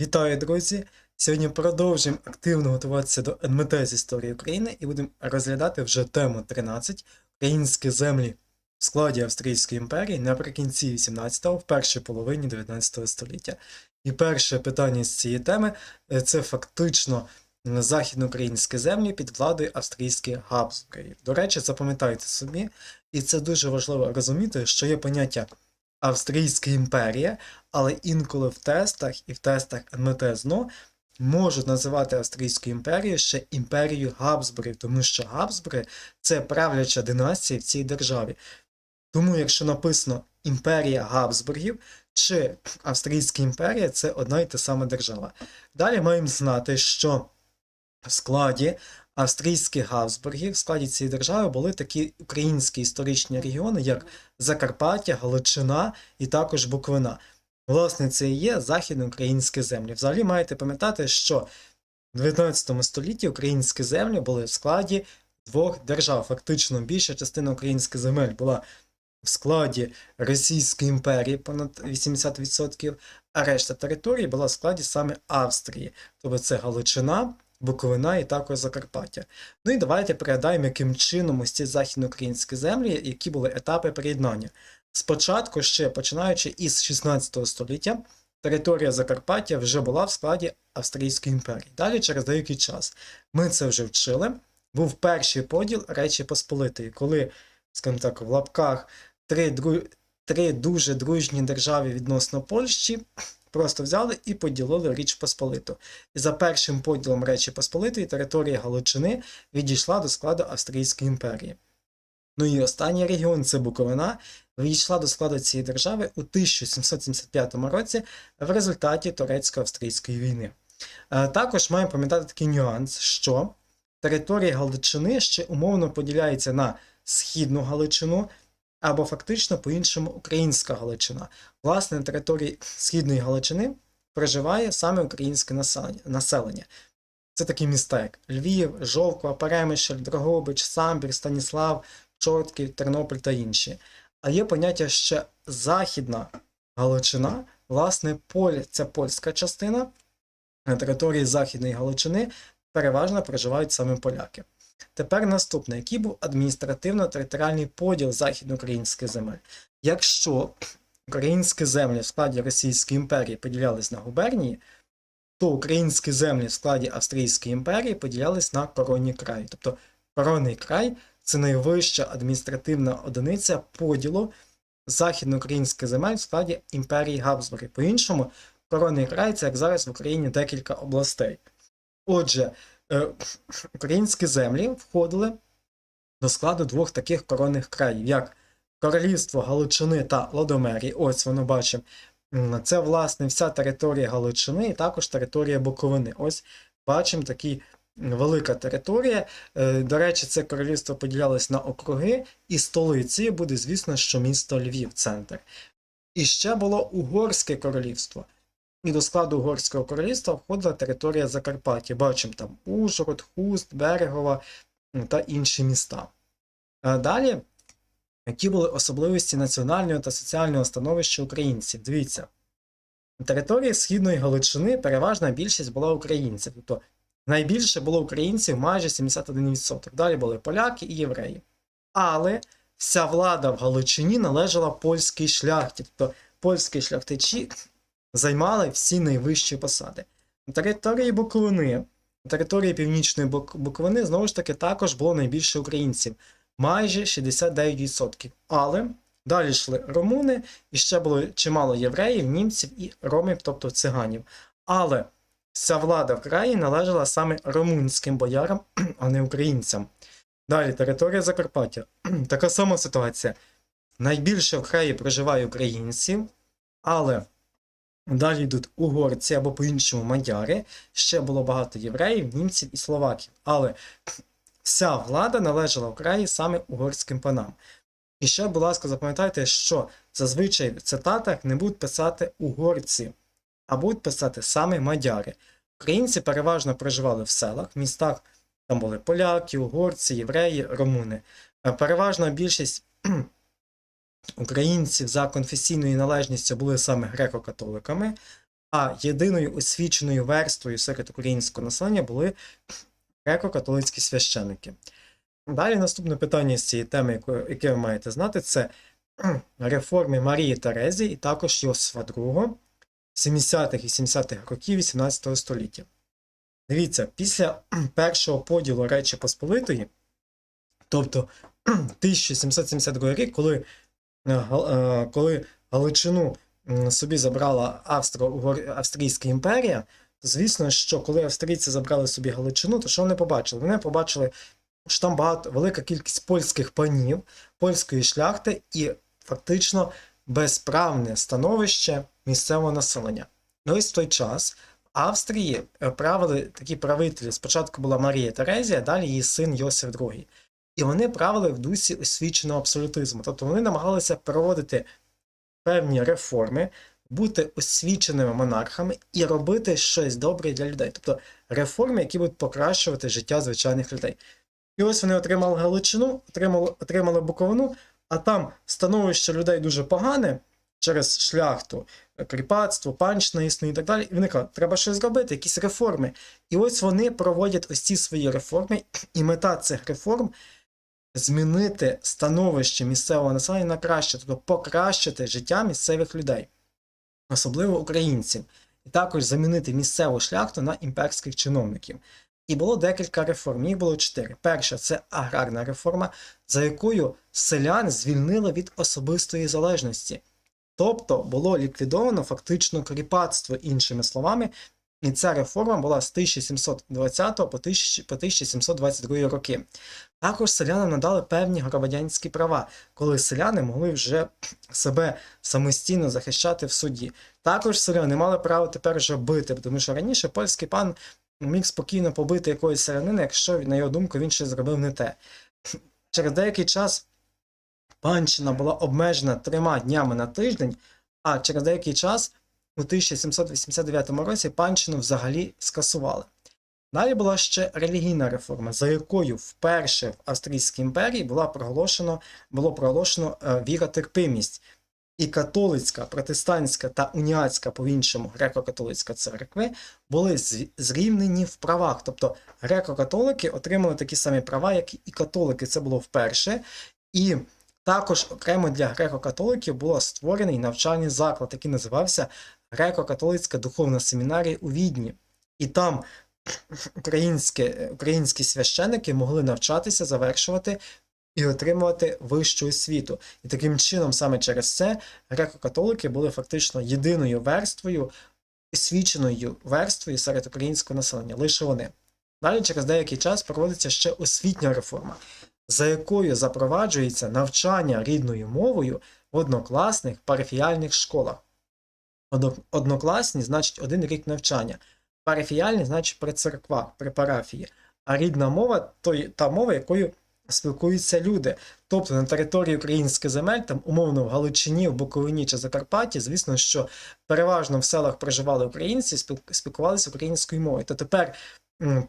Вітаю, друзі! Сьогодні продовжуємо активно готуватися до НМТ з історії України і будемо розглядати вже тему 13 українські землі в складі Австрійської імперії наприкінці 18-го, в першій половині 19 століття. І перше питання з цієї теми це фактично західноукраїнські землі під владою австрійських Габсбургів. До речі, запам'ятайте собі, і це дуже важливо розуміти, що є поняття Австрійська імперія, але інколи в тестах і в тестах НМТ ЗНО можуть називати Австрійську імперію ще імперією Габсбургів, тому що Габсбурги це правляча династія в цій державі. Тому, якщо написано Імперія Габсбургів чи Австрійська імперія, це одна і та сама держава. Далі маємо знати, що в складі австрійських Габсбургів, в складі цієї держави були такі українські історичні регіони, як Закарпаття, Галичина і також Буковина. Власне, це і є західноукраїнські землі. Взагалі маєте пам'ятати, що в 19 столітті українські землі були в складі двох держав. Фактично, більша частина українських земель була в складі Російської імперії, понад 80%, а решта території була в складі саме Австрії. Тобто це Галичина, Буковина і також Закарпаття. Ну і давайте пригадаємо, яким чином ось ці західноукраїнські землі, які були етапи приєднання. Спочатку, ще починаючи із 16 століття, територія Закарпаття вже була в складі Австрійської імперії. Далі, через деякий час, ми це вже вчили. Був перший поділ Речі Посполитої, коли, скажімо так, в лапках три, дру... три дуже дружні держави відносно Польщі просто взяли і поділили Річ Посполиту. І за першим поділом Речі Посполитої територія Галичини відійшла до складу Австрійської імперії. Ну і останній регіон це Буковина, війшла до складу цієї держави у 1775 році в результаті турецько-австрійської війни. Е, Також маємо пам'ятати такий нюанс, що територія Галичини ще умовно поділяється на східну Галичину або фактично по-іншому українська Галичина. Власне, на території східної Галичини проживає саме українське населення-. Це такі міста, як Львів, Жовква, Перемишль, Дрогобич, Самбір, Станіслав, Чортків, Тернопіль та інші. А є поняття ще Західна Галичина, власне, Поль це польська частина. На території Західної Галичини переважно проживають саме поляки. Тепер наступне, який був адміністративно-територіальний поділ західноукраїнських земель. Якщо українські землі в складі Російської імперії поділялись на губернії, то українські землі в складі Австрійської імперії поділялись на коронні краї. Тобто коронний край це найвища адміністративна одиниця поділу західноукраїнських земель в складі імперії Габсбургів. По-іншому, коронний край це як зараз в Україні декілька областей. Отже, українські землі входили до складу двох таких коронних країв, як Королівство Галичини та Лодомерії. Ось воно бачимо. Це, власне, вся територія Галичини і також територія Буковини. Ось бачимо такі велика територія. Е, До речі, це королівство поділялось на округи, і столицею буде, звісно, що місто Львів, центр. І ще було Угорське королівство. І до складу Угорського королівства входила територія Закарпаття. Бачимо там Ужгород, Хуст, Берегова та інші міста. Далі, які були особливості національного та соціального становища українців? Дивіться, на території Східної Галичини переважна більшість була українців. Тобто найбільше було українців майже 71%. Далі були поляки і євреї. Але вся влада в Галичині належала польській шляхті. Тобто польські шляхтичі займали всі найвищі посади. На території Буковини, на території Північної Бук- Буковини, знову ж таки, також було найбільше українців майже 69%. Але далі йшли румуни, і ще було чимало євреїв, німців і ромів, тобто циганів. Але вся влада в краї належала саме румунським боярам, а не українцям. Далі територія Закарпаття. Така сама ситуація. Найбільше в краї проживає українців, але далі йдуть угорці або по-іншому мадяри. Ще було багато євреїв, німців і словаків. Але вся влада належала в краї саме угорським панам. І ще, будь ласка, запам'ятайте, що зазвичай в цитатах не будуть писати угорці, а будуть писати саме мадяри. Українці переважно проживали в селах, в містах там були поляки, угорці, євреї, румуни. Е, Переважна більшість українців за конфесійною належністю були саме греко-католиками, а єдиною освіченою верствою серед українського населення були греко-католицькі священики. Далі наступне питання з цієї теми, яке ви маєте знати, це реформи Марії Терезії і також Йосифа II 70-х і 70-х років 18 століття. Дивіться, після першого поділу Речі Посполитої, тобто 1772 рік, коли, коли Галичину собі забрала Австро-Угор- Австрійська імперія, то звісно, що коли австрійці забрали собі Галичину, то що вони побачили? Вони побачили, що там багато велика кількість польських панів, польської шляхти і фактично безправне становище місцевого населення. Ну ось в той час в Австрії е, правили такі правителі. Спочатку була Марія Терезія, далі її син Йосиф II. І вони правили в дусі освіченого абсолютизму. Тобто вони намагалися проводити певні реформи, бути освіченими монархами і робити щось добре для людей. Тобто реформи, які будуть покращувати життя звичайних людей. І ось вони отримали Галичину, отримали, отримали Буковину, а там становище людей дуже погане через шляхту, кріпацтво, панщина існує і так далі. І вони кажуть, треба щось зробити, якісь реформи. І ось вони проводять ось ці свої реформи, і мета цих реформ змінити становище місцевого населення на краще, тобто покращити життя місцевих людей, особливо українців, і також замінити місцеву шляхту на імперських чиновників. І було декілька реформ. Їх було чотири. Перша це аграрна реформа, за якою селян звільнили від особистої залежності. Тобто було ліквідовано фактично кріпацтво, іншими словами, і ця реформа була з 1720 по 1722 роки. Також селянам надали певні громадянські права, коли селяни могли вже себе самостійно захищати в суді. Також селяни мали право тепер вже бити, тому що раніше польський пан міг спокійно побити якогось селянина, якщо, на його думку, він щось зробив не те. Через деякий час панщина була обмежена трьома днями на тиждень, а через деякий час у 1789 році панщину взагалі скасували. Далі була ще релігійна реформа, за якою вперше в Австрійській імперії була проголошено, було проголошено е, віротерпимість. І католицька, протестантська та уніатська, по-іншому, греко-католицька церкви були зрівнені в правах. Тобто греко-католики отримали такі самі права, як і католики. Це було вперше. І також окремо для греко-католиків було створений навчальний заклад, який називався Греко-католицька духовна семінарія у Відні. І там українські, українські священики могли навчатися, завершувати і отримувати вищу освіту. І таким чином, саме через це, греко-католики були фактично єдиною верствою, освіченою верствою серед українського населення, лише вони. Далі через деякий час проводиться ще освітня реформа, за якою запроваджується навчання рідною мовою в однокласних парафіяльних школах. Одно- Однокласні значить один рік навчання, парафіяльні значить при церквах, при парафії, а рідна мова то та мова, якою спілкуються люди. Тобто на території українських земель, там умовно в Галичині, в Буковині чи Закарпатті, звісно, що переважно в селах проживали українці, спіл- спілкувалися українською мовою. То тепер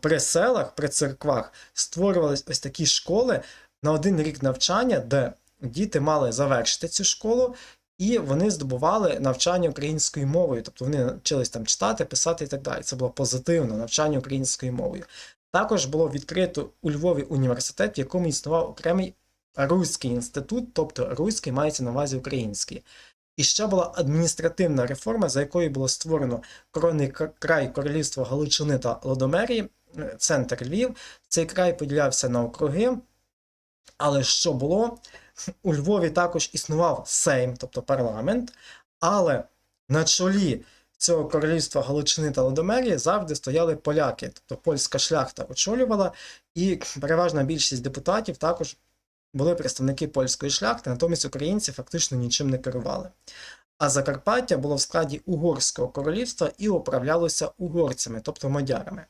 при селах, при церквах створювались ось такі школи на один рік навчання, де діти мали завершити цю школу. І вони здобували навчання українською мовою, тобто вони навчились там читати, писати і так далі. Це було позитивно навчання українською мовою. Також було відкрито у Львові університет, в якому існував окремий Руський інститут, тобто руський мається на увазі український. І ще була адміністративна реформа, за якою було створено коронний край королівства Галичини та Лодомерії, е, центр Львів. Цей край поділявся на округи. Але що було? У Львові також існував Сейм, тобто парламент, але на чолі цього королівства Галичини та Лодомерії завжди стояли поляки, тобто польська шляхта очолювала, і переважна більшість депутатів також були представники польської шляхти, натомість українці фактично нічим не керували. А Закарпаття було в складі Угорського королівства і управлялося угорцями, тобто мадярами.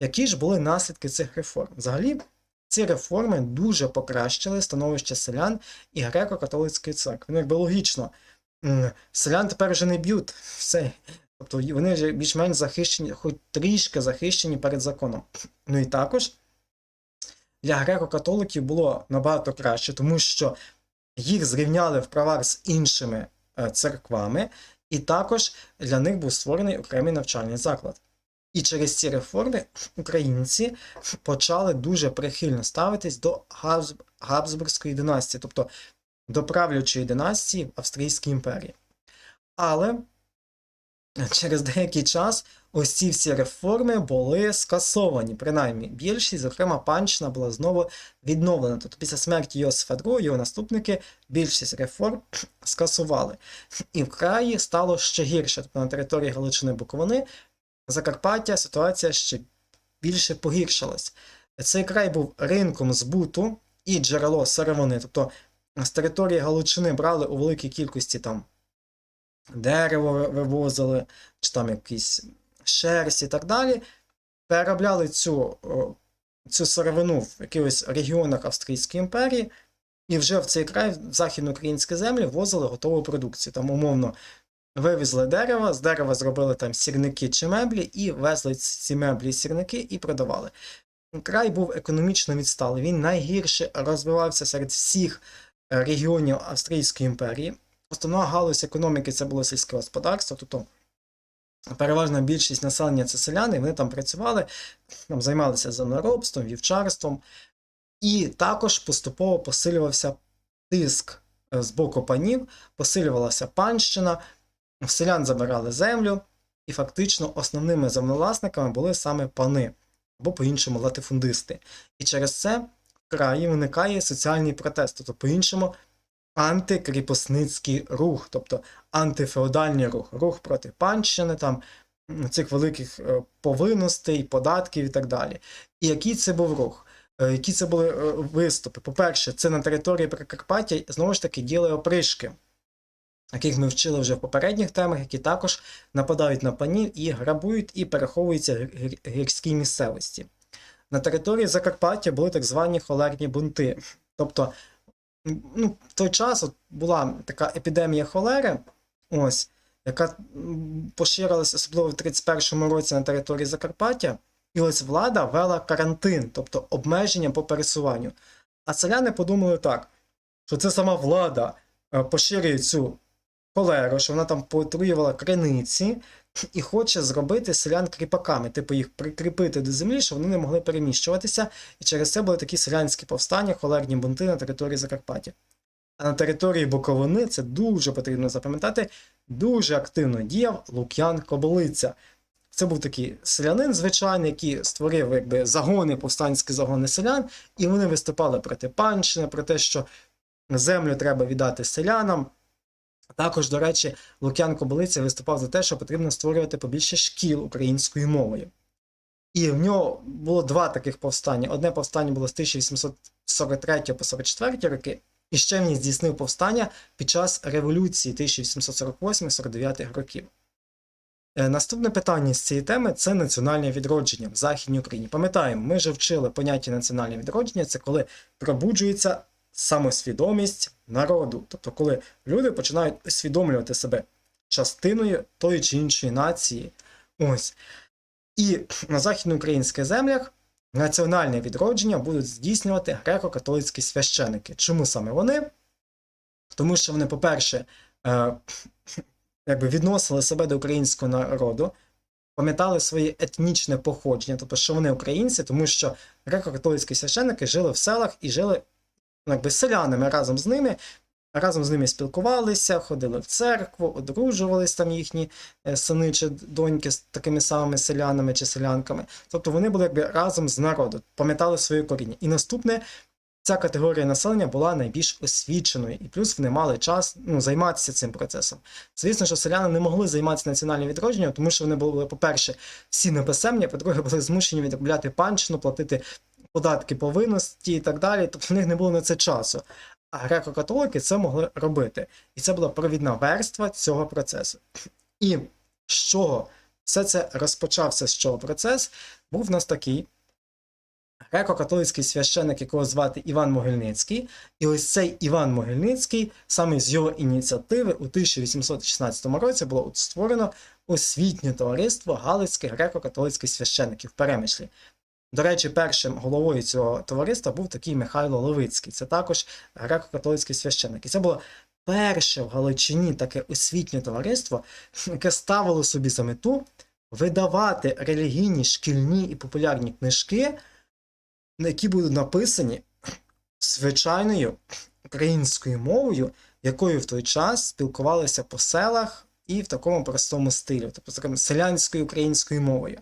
Які ж були наслідки цих реформ? Взагалі, ці реформи дуже покращили становище селян і греко-католицької церкви. Ну, якби логічно, селян тепер вже не б'ють. Все. Тобто вони вже більш-менш захищені, хоч трішки захищені перед законом. Ну і також для греко-католиків було набагато краще, тому що їх зрівняли в правах з іншими е, церквами, і також для них був створений окремий навчальний заклад. І через ці реформи українці почали дуже прихильно ставитись до Габс- Габсбурзької династії, тобто до правлячої династії Австрійській імперії. Але через деякий час ось ці всі реформи були скасовані. Принаймні, більшість, зокрема, панщина була знову відновлена. Тобто після смерті Йосифа II його наступники більшість реформ скасували. І в краї стало ще гірше. Тобто на території Галичини Буковини, Закарпаття ситуація ще більше погіршилась. Цей край був ринком збуту і джерело сировини. Тобто з території Галичини брали у великій кількості там дерево вивозили, чи там якісь шерсть і так далі. Переробляли цю, цю сировину в якихось регіонах Австрійської імперії, і вже в цей край, в західноукраїнські землі, возили готову продукцію. Там, умовно, вивезли дерево, з дерева зробили там сірники чи меблі, і везли ці меблі і сірники і продавали. Край був економічно відсталий. Він найгірше розвивався серед всіх е, регіонів Австрійської імперії. Основна галузь економіки це було сільське господарство, тобто переважна більшість населення це селяни, вони там працювали, там займалися землеробством, вівчарством, і також поступово посилювався тиск е, з боку панів, посилювалася панщина, селян забирали землю, і фактично основними землевласниками були саме пани, або по-іншому латифундисти. І через це в краї виникає соціальний протест, тобто по-іншому антикріпосницький рух, тобто антифеодальний рух, рух проти панщини, там цих великих е, повинностей, податків і так далі. І який це був рух? Е, Які це були е, виступи? По-перше, це на території Прикарпаття знову ж таки діли опришки, яких ми вчили вже в попередніх темах, які також нападають на панів і грабують і переховуються в гірській місцевості. На території Закарпаття були так звані холерні бунти. Тобто, ну, в той час от була така епідемія холери, ось, яка поширилася особливо в 31-му році на території Закарпаття, і ось влада вела карантин, тобто обмеження по пересуванню. А селяни подумали так, що це сама влада е, поширює цю холеру, що вона там потруювала криниці і хоче зробити селян кріпаками, типу їх прикріпити до землі, щоб вони не могли переміщуватися. І через це були такі селянські повстання, холерні бунти на території Закарпаття. А на території Буковини це дуже потрібно запам'ятати, дуже активно діяв Лук'ян Кобилиця. Це був такий селянин, звичайний, який створив якби, загони, повстанські загони селян, і вони виступали проти панщини, про те, що землю треба віддати селянам. Також, до речі, Лук'ян Кобилиця виступав за те, що потрібно створювати побільше шкіл українською мовою. І в нього було два таких повстання. Одне повстання було з 1843 по 44 роки, і ще він здійснив повстання під час революції 1848-49 років. Е, Наступне питання з цієї теми це національне відродження в Західній Україні. Пам'ятаємо, ми вже вчили поняття національне відродження це коли пробуджується самосвідомість народу. Тобто, коли люди починають усвідомлювати себе частиною тої чи іншої нації. Ось. І на західноукраїнських землях національне відродження будуть здійснювати греко-католицькі священики. Чому саме вони? Тому що вони, по-перше, е, якби відносили себе до українського народу, пам'ятали своє етнічне походження, тобто, що вони українці, тому що греко-католицькі священники жили в селах і жили якби, селянами разом з ними. Разом з ними спілкувалися, ходили в церкву, одружувались там їхні е, сини чи доньки з такими самими селянами чи селянками. Тобто вони були якби разом з народом, пам'ятали своє коріння. І наступне, ця категорія населення була найбільш освіченою, і плюс вони мали час ну, займатися цим процесом. Звісно, що селяни не могли займатися національним відродженням, тому що вони були, по-перше, всі неписемні, по-друге, були змушені відробляти панщину, платити податки повинності і так далі. Тобто в них не було на це часу. А греко-католики це могли робити. І це була провідна верства цього процесу. І з чого все це розпочався з чого процес? Був в нас такий греко-католицький священник, якого звати Іван Могильницький. І ось цей Іван Могильницький, саме з його ініціативи, у 1816 році було створено освітнє товариство Галицьких греко-католицьких священників в Перемишлі. До речі, першим головою цього товариства був такий Михайло Левицький. Це також греко-католицький священник. І це була перше в Галичині таке освітнє товариство, яке ставило собі за мету видавати релігійні шкільні і популярні книжки, які будуть написані звичайною українською мовою, якою в той час спілкувалися по селах і в такому простому стилі, тобто таким селянською українською мовою.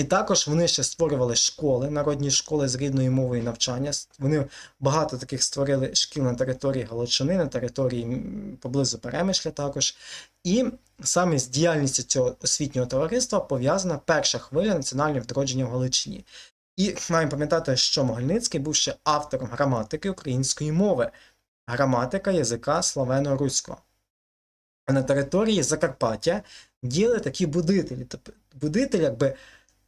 І також вони ще створювали школи, народні школи з рідною мовою навчання. Вони багато таких створили шкіл на території Галичини, на території поблизу Перемишля також. І саме з діяльністю цього освітнього товариства пов'язана перша хвиля національного відродження в Галичині. І маємо пам'ятати, що Могильницький був ще автором граматики української мови, граматика язика славяно-руського. А на території Закарпаття діяли такі будителі. Тобто будителі, якби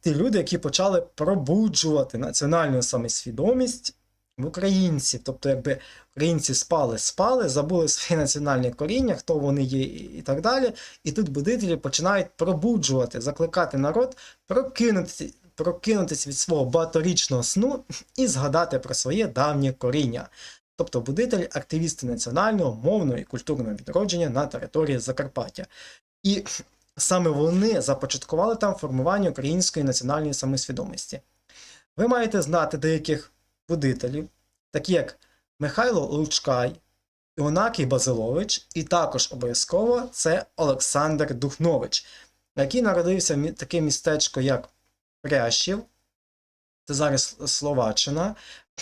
ті люди, які почали пробуджувати національну самосвідомість в українців. Тобто, якби українці спали, спали, забули своє національне коріння, хто вони є і так далі. І тут будителі починають пробуджувати, закликати народ прокинутися, прокинутися від свого багаторічного сну і згадати про своє давнє коріння. Тобто будителі активісти національного, мовного і культурного відродження на території Закарпаття. І саме вони започаткували там формування української національної самосвідомості. Ви маєте знати деяких будителів, такі як Михайло Лучкай, Іонакій Базилович, і також обов'язково це Олександр Духнович, який народився в таке містечко, як Прящів, це зараз Словаччина.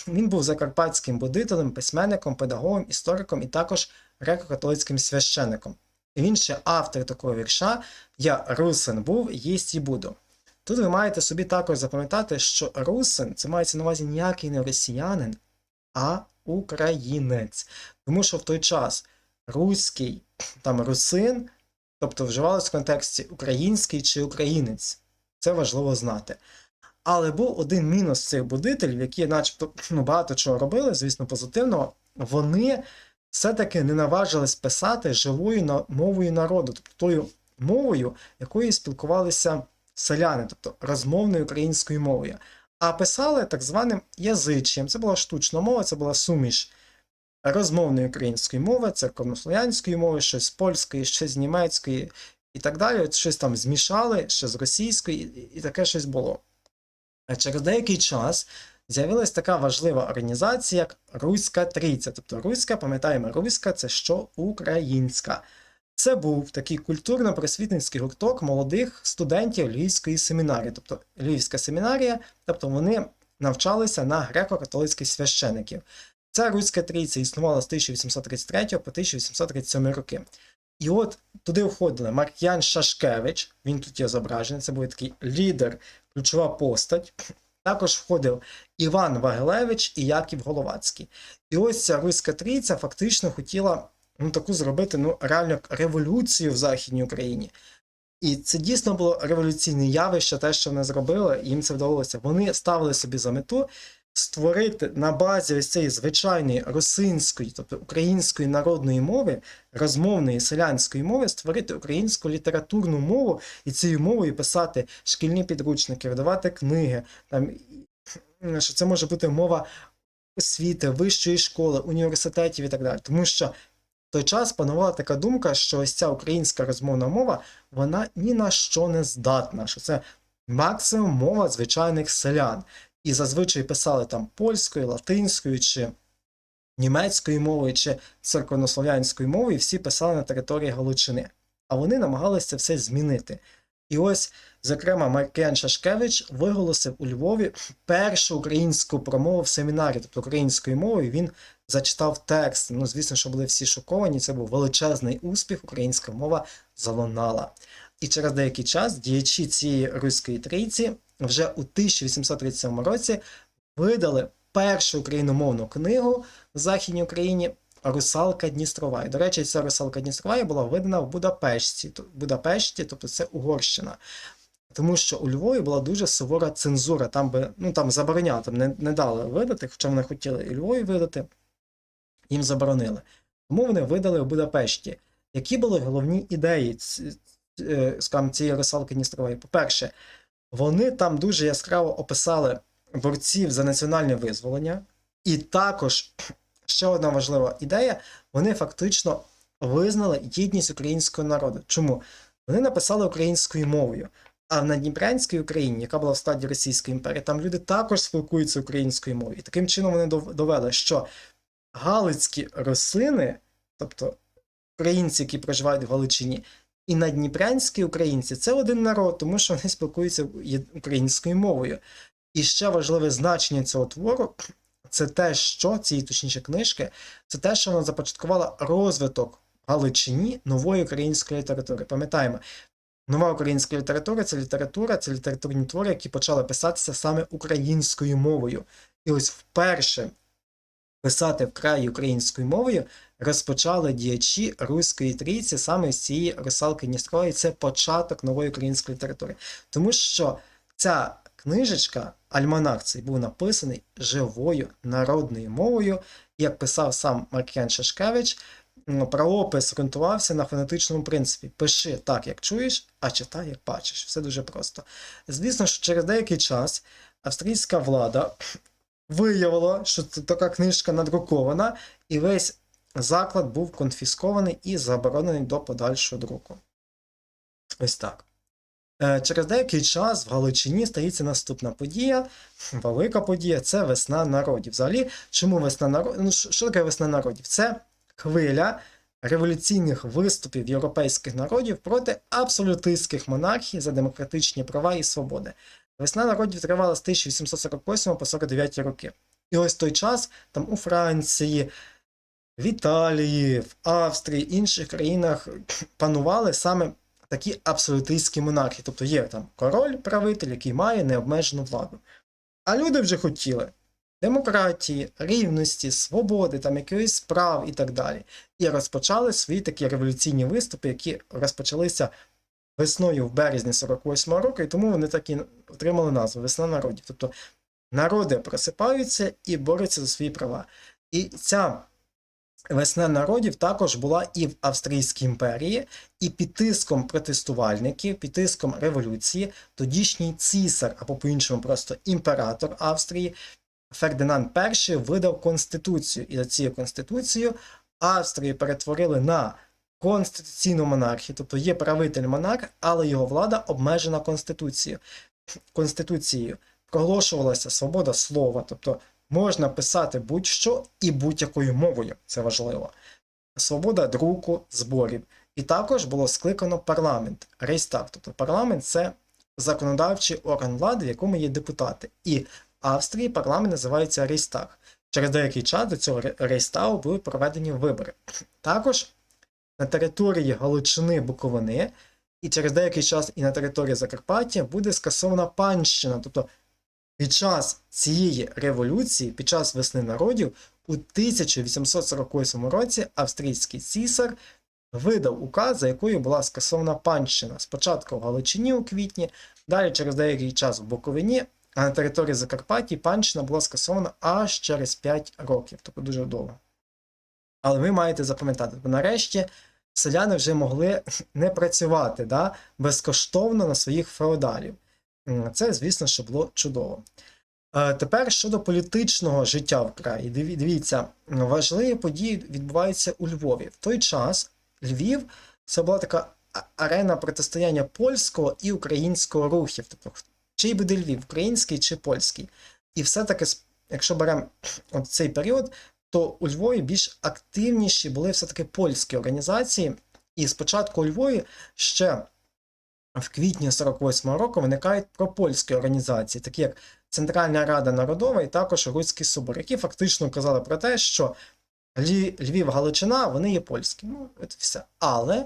Він був закарпатським будителем, письменником, педагогом, істориком і також греко-католицьким священником. Він ще автор такого вірша Я русин був, єсть і буду. Тут ви маєте собі також запам'ятати, що русин це мається на увазі ніякий не росіянин, а українець. Тому що в той час руський, там русин, тобто вживалось в контексті український чи українець. Це важливо знати. Але був один мінус цих будителів, які, начебто, ну, багато чого робили, звісно, позитивного. Вони все-таки не наважились писати живою мовою народу, тобто тою мовою, якою спілкувалися селяни, тобто розмовною українською мовою. А писали так званим язичем. Це була штучна мова, це була суміш розмовної української мови, церковнослов'янської мови, щось з польської, щось з німецької і так далі. От щось там змішали, ще з російської, і таке щось було. А через деякий час з'явилась така важлива організація, як Руська Трійця. Тобто Руська, пам'ятаємо, Руська це що українська. Це був такий культурно-просвітницький гурток молодих студентів Львівської семінарії. Тобто Львівська семінарія, тобто вони навчалися на греко-католицьких священиків. Ця Руська Трійця існувала з 1833 по 1837 роки. І от туди входили Марк'ян Шашкевич, він тут є зображений, це був такий лідер, ключова постать. Також входив Іван Вагелевич і Яків Головацький. І ось ця Руська Трійця фактично хотіла ну, таку зробити ну, реально революцію в Західній Україні. І це дійсно було революційне явище, те, що вони зробили, їм це вдалося. Вони ставили собі за мету створити на базі ось цієї звичайної русинської, тобто української народної мови, розмовної селянської мови, створити українську літературну мову і цією мовою писати шкільні підручники, видавати книги. Там, що це може бути мова освіти, вищої школи, університетів і так далі. Тому що в той час панувала така думка, що ось ця українська розмовна мова, вона ні на що не здатна, що це максимум мова звичайних селян. І зазвичай писали там польською, латинською чи німецькою мовою, чи церковнослов'янською мовою, всі писали на території Галичини. А вони намагалися це все змінити. І ось, зокрема, Маркіян Шашкевич виголосив у Львові першу українську промову в семінарі, тобто українською мовою. Він зачитав текст. Ну, звісно, що були всі шоковані. Це був величезний успіх, українська мова залунала. І через деякий час діячі цієї руської трійці вже у 1837 році видали першу україномовну книгу в Західній Україні Русалка Дністрова. І, до речі, ця русалка Дністрова була видана в Будапешті, Будапешті, тобто це Угорщина. Тому що у Львові була дуже сувора цензура, там би ну там забороняли, там не, не дали видати, хоча вони хотіли і Львові видати, їм заборонили. Тому вони видали в Будапешті. Які були головні ідеї е, скажімо, цієї русалки Дністрової? По-перше, вони там дуже яскраво описали борців за національне визволення, і також ще одна важлива ідея: вони фактично визнали єдність українського народу. Чому? Вони написали українською мовою. А в Надніпрянській Україні, яка була в складі Російської імперії, там люди також спілкуються українською мовою. І таким чином вони довели, що галицькі русини, тобто українці, які проживають в Галичині, і надніпрянські українці це один народ, тому що вони спілкуються українською мовою. І ще важливе значення цього твору це те, що цієї точніше книжки, це те, що вона започаткувала розвиток Галичині нової української літератури. Пам'ятаємо, нова українська література це література, це літературні твори, які почали писатися саме українською мовою. І ось вперше писати вкрай українською мовою розпочали діячі Руської трійці саме з цієї русалки Дністрової. Це початок нової української літератури. Тому що ця книжечка, альманах цей був написаний живою народною мовою, як писав сам Маркіян Шашкевич. Правопис ґрунтувався на фонетичному принципі. Пиши так, як чуєш, а читай, як бачиш. Все дуже просто. Звісно, що через деякий час австрійська влада виявила, що така книжка надрукована, і весь заклад був конфіскований і заборонений до подальшого друку. Ось так. Е, Через деякий час в Галичині стається наступна подія, велика подія це весна народів. Взагалі, чому весна народів? Ну, що таке весна народів? Це хвиля революційних виступів європейських народів проти абсолютистських монархій за демократичні права і свободи. Весна народів тривала з 1848 по 49 роки. І ось той час там у Франції, в Італії, в Австрії, інших країнах панували саме такі абсолютистські монархії. Тобто є там король-правитель, який має необмежену владу. А люди вже хотіли демократії, рівності, свободи, там якихось прав і так далі. І розпочали свої такі революційні виступи, які розпочалися весною в березні 48-го року, і тому вони так і отримали назву Весна народів. Тобто народи просипаються і борються за свої права. І ця весна народів також була і в Австрійській імперії, і під тиском протестувальників, під тиском революції, тодішній цісар, або по-іншому просто імператор Австрії, Фердинанд І видав конституцію. І за цією конституцією Австрію перетворили на конституційну монархію, тобто є правитель монарх, але його влада обмежена конституцією. Конституцією проголошувалася свобода слова, тобто можна писати будь-що і будь-якою мовою, це важливо. Свобода друку, зборів. І також було скликано парламент, рейстаг. Тобто парламент це законодавчий орган влади, в якому є депутати. І в Австрії парламент називається рейстаг. Через деякий час до цього ре- рейстагу були проведені вибори. Також на території Галичини Буковини і через деякий час і на території Закарпаття буде скасована панщина. Тобто під час цієї революції, під час весни народів, у 1848 році австрійський цісар видав указ, за якою була скасована панщина. Спочатку в Галичині у квітні, далі через деякий час в Буковині, а на території Закарпаття панщина була скасована аж через 5 років, тобто дуже довго. Але ви маєте запам'ятати, бо нарешті селяни вже могли не працювати да, безкоштовно на своїх феодалів. Це, звісно, що було чудово. Е, Тепер щодо політичного життя в краї. Диві- Дивіться, важливі події відбуваються у Львові. В той час Львів це була така арена протистояння польського і українського рухів. Тобто, чий буде Львів, український чи польський. І все-таки, якщо беремо цей період, то у Львові більш активніші були все-таки польські організації. І спочатку у Львові ще в квітні 48-го року виникають пропольські організації, такі як Центральна Рада Народова і також Руський Собор, які фактично казали про те, що Львів, Галичина, вони є польські. Ну, от все. Але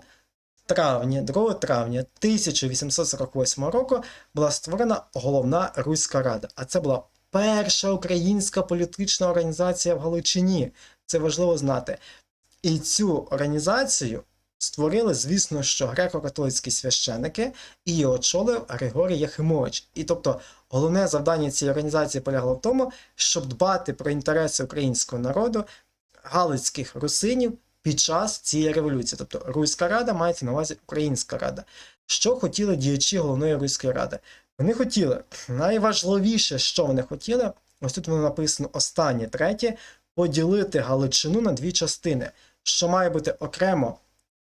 травні, 2 травня 1848 року була створена головна Руська Рада. А це була перша українська політична організація в Галичині. Це важливо знати. І цю організацію створили, звісно, що греко-католицькі священики, і її очолив Григорій Яхимович. І тобто головне завдання цієї організації полягло в тому, щоб дбати про інтереси українського народу, галицьких русинів під час цієї революції. Тобто Руська Рада мається на увазі Українська Рада. Що хотіли діячі головної Руської Ради? Вони хотіли найважливіше, що вони хотіли, ось тут воно написано останнє, третє, поділити Галичину на дві частини, що має бути окремо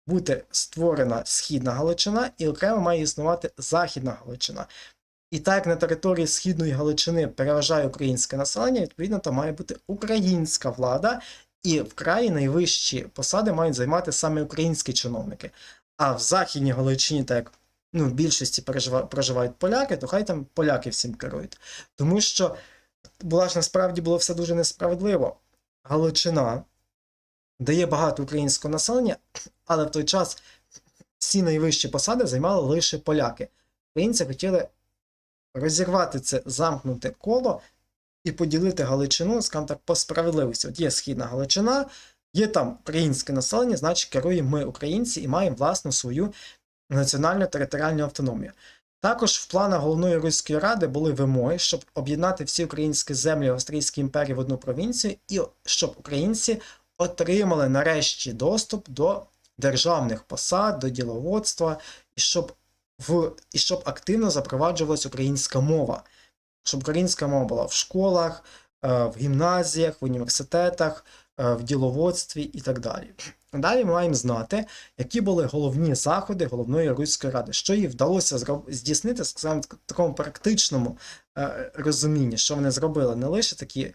бути створена Східна Галичина і окремо має існувати Західна Галичина. І так на території Східної Галичини переважає українське населення, відповідно, там має бути українська влада, і в краї найвищі посади мають займати саме українські чиновники. А в Західній Галичині, так як ну, в більшості проживають поляки, то хай там поляки всім керують. Тому що була ж насправді було все дуже несправедливо. Галичина дає багато українського населення, але в той час всі найвищі посади займали лише поляки. Українці хотіли розірвати це замкнуте коло і поділити Галичину, скажімо так, по справедливості. От є Східна Галичина, є там українське населення, значить керуємо ми, українці, і маємо власну свою національну територіальну автономію. Також в планах головної руської ради були вимоги, щоб об'єднати всі українські землі Австрійської імперії в одну провінцію, і щоб українці отримали нарешті доступ до державних посад, до діловодства, і щоб в і щоб активно запроваджувалась українська мова, щоб українська мова була в школах, е, в гімназіях, в університетах, е, в діловодстві і так далі. Далі ми маємо знати, які були головні заходи головної руської ради, що їй вдалося здійснити, в такому практичному е, розумінні, що вони зробили, не лише такі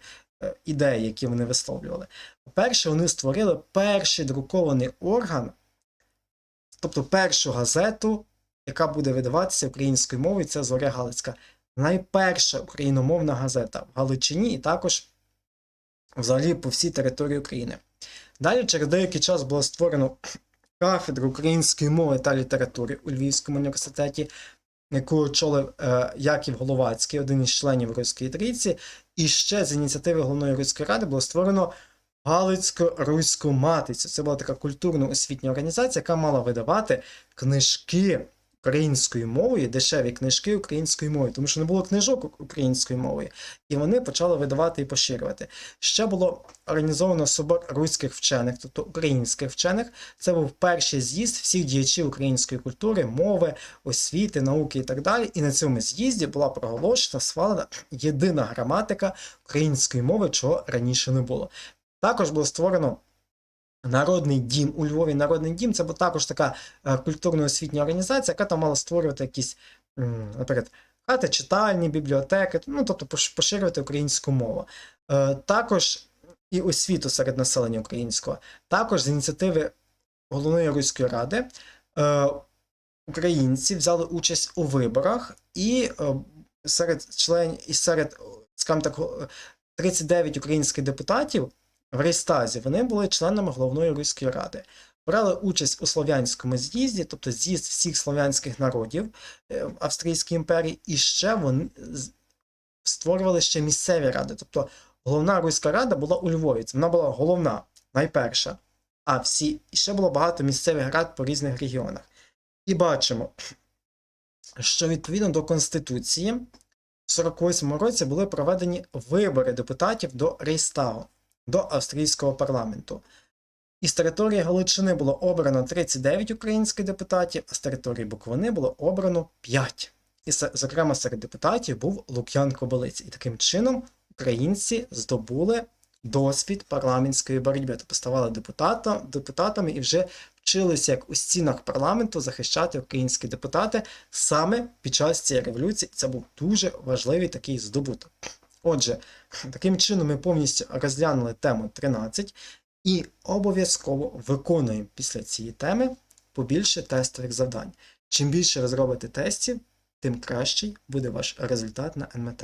ідеї, які вони висловлювали. По-перше, вони створили перший друкований орган, тобто першу газету, яка буде видаватися українською мовою, це Зоря Галицька. Найперша україномовна газета в Галичині і також взагалі по всій території України. Далі через деякий час було створено кафедру української мови та літератури у Львівському університеті, яку очолив е, Яків Головацький, один із членів Руської трійці. І ще з ініціативи головної руської ради було створено Галицько-Руську матицю. Це була така культурно-освітня організація, яка мала видавати книжки українською мовою, дешеві книжки українською мовою, тому що не було книжок українською мовою, і вони почали видавати і поширювати. Ще було організовано собор руських вчених, тобто українських вчених. Це був перший з'їзд всіх діячів української культури, мови, освіти, науки і так далі. І на цьому з'їзді була проголошена схвалена єдина граматика української мови, чого раніше не було. Також було створено Народний дім у Львові. Народний дім це також така е, культурно-освітня організація, яка там мала створювати якісь, наприклад, хати, читальні, бібліотеки, ну тобто поширювати українську мову. Е, Також і освіту серед населення українського. Також з ініціативи головної руської ради е, українці взяли участь у виборах, і серед членів і серед, скажімо так, го- 39 українських депутатів в Рейстазі вони були членами головної руської ради. Брали участь у слов'янському з'їзді, тобто з'їзд всіх слов'янських народів е, в Австрійській імперії, і ще вони створювали ще місцеві ради. Тобто головна руська рада була у Львові. Вона була головна, найперша. А всі і ще було багато місцевих рад по різних регіонах. І бачимо, що відповідно до Конституції в 48-му році були проведені вибори депутатів до Рейстагу, до австрійського парламенту. Із території Галичини було обрано 39 українських депутатів, а з території Буковини було обрано 5. І, зокрема, серед депутатів був Лук'ян Кобилець. І таким чином українці здобули досвід парламентської боротьби, тобто ставали депутата, депутатами і вже вчилися як у стінах парламенту захищати українські депутати саме під час цієї революції. Це був дуже важливий такий здобуток. Отже, таким чином ми повністю розглянули тему 13 і обов'язково виконуємо після цієї теми побільше тестових завдань. Чим більше ви зробите тестів, тим кращий буде ваш результат на НМТ.